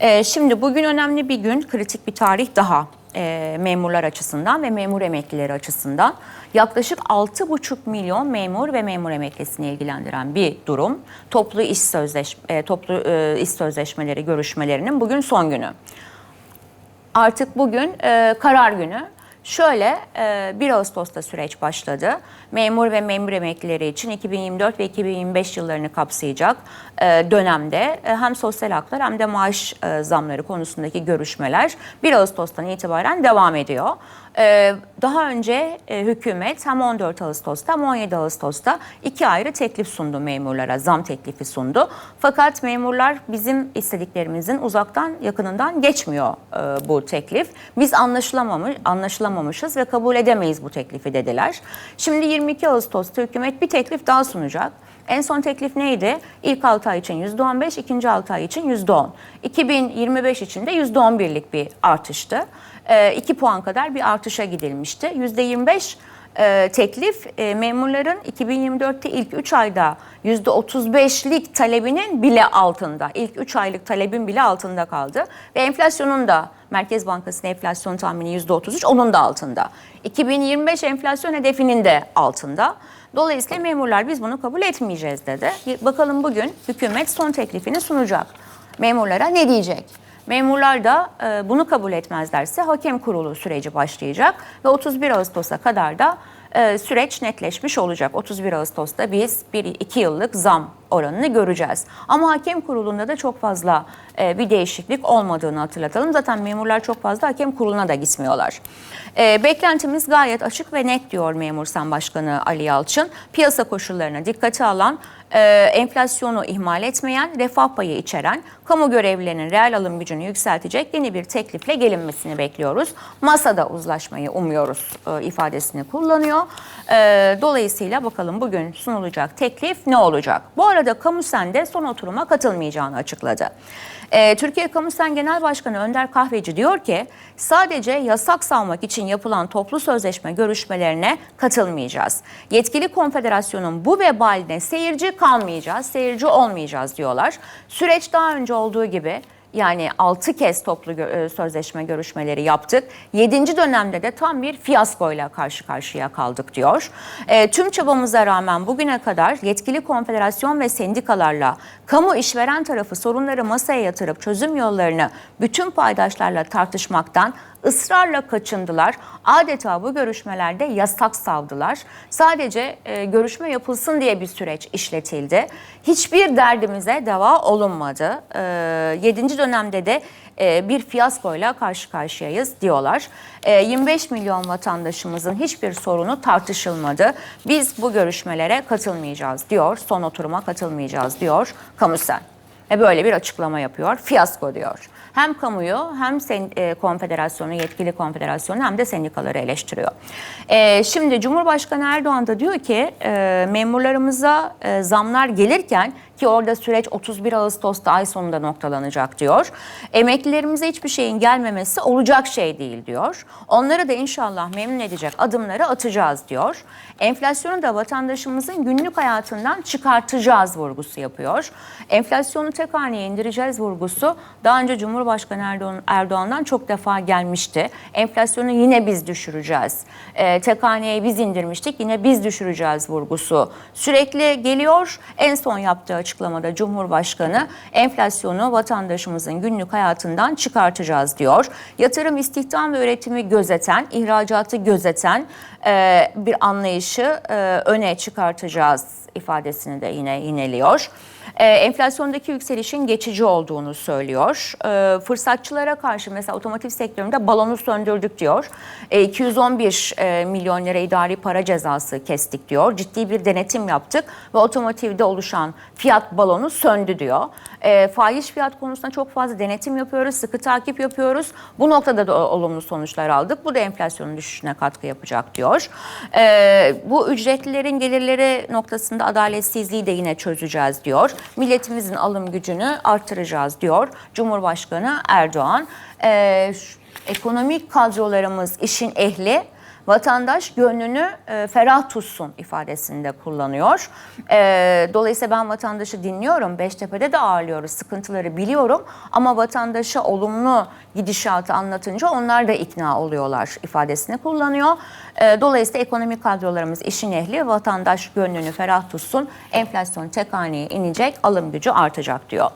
Ee, şimdi bugün önemli bir gün, kritik bir tarih daha e, memurlar açısından ve memur emeklileri açısından. Yaklaşık 6,5 milyon memur ve memur emeklisini ilgilendiren bir durum. Toplu iş sözleş e, toplu e, iş sözleşmeleri görüşmelerinin bugün son günü. Artık bugün e, karar günü. Şöyle e, 1 Ağustos'ta süreç başladı. Memur ve memur emeklileri için 2024 ve 2025 yıllarını kapsayacak e, dönemde e, hem sosyal haklar hem de maaş e, zamları konusundaki görüşmeler 1 Ağustos'tan itibaren devam ediyor. E, daha önce e, hükümet hem 14 Ağustos'ta hem 17 Ağustos'ta iki ayrı teklif sundu memurlara, zam teklifi sundu. Fakat memurlar bizim istediklerimizin uzaktan yakınından geçmiyor e, bu teklif. Biz anlaşılamamış, anlaşılamamışız ve kabul edemeyiz bu teklifi dediler. Şimdi 22 Ağustos'ta hükümet bir teklif daha sunacak. En son teklif neydi? İlk 6 ay için %15, ikinci 6 ay için %10. 2025 için de %11'lik bir artıştı. 2 puan kadar bir artışa gidilmişti. %25 e, teklif e, memurların 2024'te ilk 3 ayda %35'lik talebinin bile altında. İlk 3 aylık talebin bile altında kaldı. Ve enflasyonun da Merkez Bankası'nın enflasyon tahmini %33 onun da altında. 2025 enflasyon hedefinin de altında. Dolayısıyla memurlar biz bunu kabul etmeyeceğiz dedi. Bakalım bugün hükümet son teklifini sunacak. Memurlara ne diyecek? Memurlar da e, bunu kabul etmezlerse hakem kurulu süreci başlayacak ve 31 Ağustos'a kadar da e, süreç netleşmiş olacak. 31 Ağustos'ta biz 1-2 yıllık zam oranını göreceğiz. Ama hakem kurulunda da çok fazla e, bir değişiklik olmadığını hatırlatalım. Zaten memurlar çok fazla hakem kuruluna da gitmiyorlar. Beklentimiz gayet açık ve net diyor Memur Sen Başkanı Ali Yalçın. Piyasa koşullarına dikkate alan, e, enflasyonu ihmal etmeyen, refah payı içeren, kamu görevlilerinin reel alım gücünü yükseltecek yeni bir teklifle gelinmesini bekliyoruz. Masada uzlaşmayı umuyoruz e, ifadesini kullanıyor. E, dolayısıyla bakalım bugün sunulacak teklif ne olacak? Bu arada Kamusen de son oturuma katılmayacağını açıkladı. E, Türkiye Kamusen Genel Başkanı Önder Kahveci diyor ki sadece yasak savmak için yapılan toplu sözleşme görüşmelerine katılmayacağız. Yetkili konfederasyonun bu vebaline seyirci kalmayacağız, seyirci olmayacağız diyorlar. Süreç daha önce olduğu gibi yani 6 kez toplu gö- e, sözleşme görüşmeleri yaptık. 7. dönemde de tam bir fiyaskoyla karşı karşıya kaldık diyor. E, tüm çabamıza rağmen bugüne kadar yetkili konfederasyon ve sendikalarla kamu işveren tarafı sorunları masaya yatırıp çözüm yollarını bütün paydaşlarla tartışmaktan ısrarla kaçındılar. Adeta bu görüşmelerde yasak savdılar. Sadece e, görüşme yapılsın diye bir süreç işletildi. Hiçbir derdimize deva olunmadı. E, 7. dönemde de e, bir fiyaskoyla karşı karşıyayız diyorlar. E, 25 milyon vatandaşımızın hiçbir sorunu tartışılmadı. Biz bu görüşmelere katılmayacağız diyor. Son oturuma katılmayacağız diyor Kamusen. Ve böyle bir açıklama yapıyor. Fiyasko diyor. Hem kamuyu hem sen, e, konfederasyonu, yetkili konfederasyonu hem de sendikaları eleştiriyor. E, şimdi Cumhurbaşkanı Erdoğan da diyor ki e, memurlarımıza e, zamlar gelirken ki orada süreç 31 Ağustos'ta ay sonunda noktalanacak diyor. Emeklilerimize hiçbir şeyin gelmemesi olacak şey değil diyor. Onları da inşallah memnun edecek adımları atacağız diyor. Enflasyonu da vatandaşımızın günlük hayatından çıkartacağız vurgusu yapıyor. Enflasyonu tek haneye indireceğiz vurgusu daha önce Cumhurbaşkanı Erdoğan, Erdoğan'dan çok defa gelmişti. Enflasyonu yine biz düşüreceğiz. E, tek haneye biz indirmiştik yine biz düşüreceğiz vurgusu sürekli geliyor. En son yaptığı açıklamada Cumhurbaşkanı enflasyonu vatandaşımızın günlük hayatından çıkartacağız diyor. Yatırım, istihdam ve üretimi gözeten, ihracatı gözeten e, bir anlayışı e, öne çıkartacağız ifadesini de yine yineliyor. E, enflasyondaki yükselişin geçici olduğunu söylüyor. E, fırsatçılara karşı mesela otomotiv sektöründe balonu söndürdük diyor. E, 211 e, milyon lira idari para cezası kestik diyor. Ciddi bir denetim yaptık ve otomotivde oluşan fiyat balonu söndü diyor. E, fahiş fiyat konusunda çok fazla denetim yapıyoruz, sıkı takip yapıyoruz. Bu noktada da olumlu sonuçlar aldık. Bu da enflasyonun düşüşüne katkı yapacak diyor. E, bu ücretlilerin gelirleri noktasında adaletsizliği de yine çözeceğiz diyor. Milletimizin alım gücünü artıracağız diyor Cumhurbaşkanı Erdoğan. E, ekonomik kadrolarımız işin ehli Vatandaş gönlünü e, ferah tutsun ifadesinde kullanıyor. E, dolayısıyla ben vatandaşı dinliyorum. Beştepe'de de ağırlıyoruz. Sıkıntıları biliyorum. Ama vatandaşa olumlu gidişatı anlatınca onlar da ikna oluyorlar ifadesini kullanıyor. E, dolayısıyla ekonomik kadrolarımız işin ehli. Vatandaş gönlünü ferah tutsun. Enflasyon tek haneye inecek. Alım gücü artacak diyor.